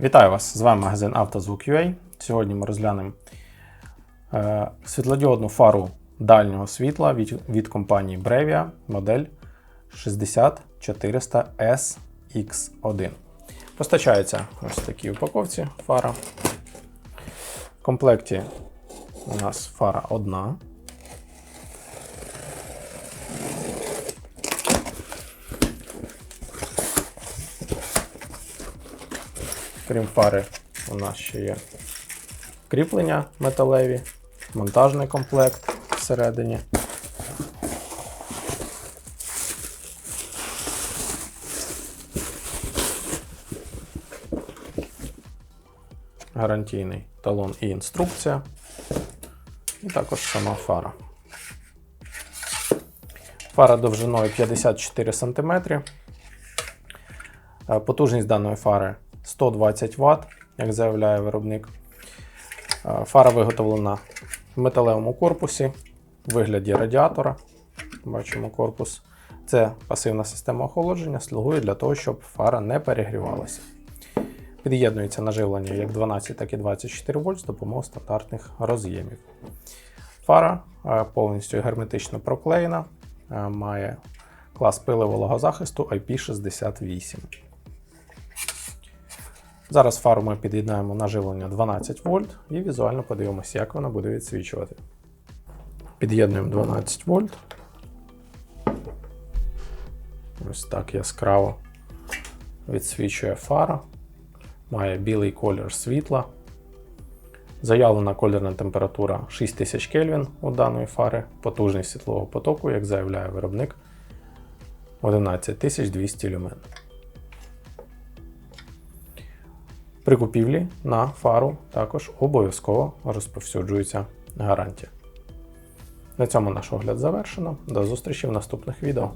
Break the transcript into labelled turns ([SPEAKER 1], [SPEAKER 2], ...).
[SPEAKER 1] Вітаю вас! З вами магазин «Автозвук.UA». Сьогодні ми розглянемо е, світлодіодну фару дальнього світла від, від компанії Brevia модель 60400 SX1. Постачається ось в такій упаковці фара. В комплекті у нас фара одна. Крім фари, у нас ще є кріплення металеві, монтажний комплект всередині. Гарантійний талон і інструкція. І також сама фара. Фара довжиною 54 см. Е, Потужність даної фари 120 Вт, як заявляє виробник. Е, Фара виготовлена в металевому корпусі в вигляді радіатора. Бачимо корпус. Це пасивна система охолодження, слугує для того, щоб фара не перегрівалася. Під'єднується на живлення як 12, так і 24 вольт з допомогою стандартних роз'ємів. Фара е, повністю герметично проклеєна, е, має клас пили вологозахисту IP68. Зараз фару ми під'єднаємо на живлення 12 вольт і візуально подивимося, як вона буде відсвічувати. Під'єднуємо 12 вольт. Ось так яскраво відсвічує фара. Має білий колір світла. Заявлена колірна температура 6000 Кельвін у даної фари. Потужність світлового потоку, як заявляє виробник, 11200 люмен. При купівлі на фару також обов'язково розповсюджується гарантія. На цьому наш огляд завершено. До зустрічі в наступних відео.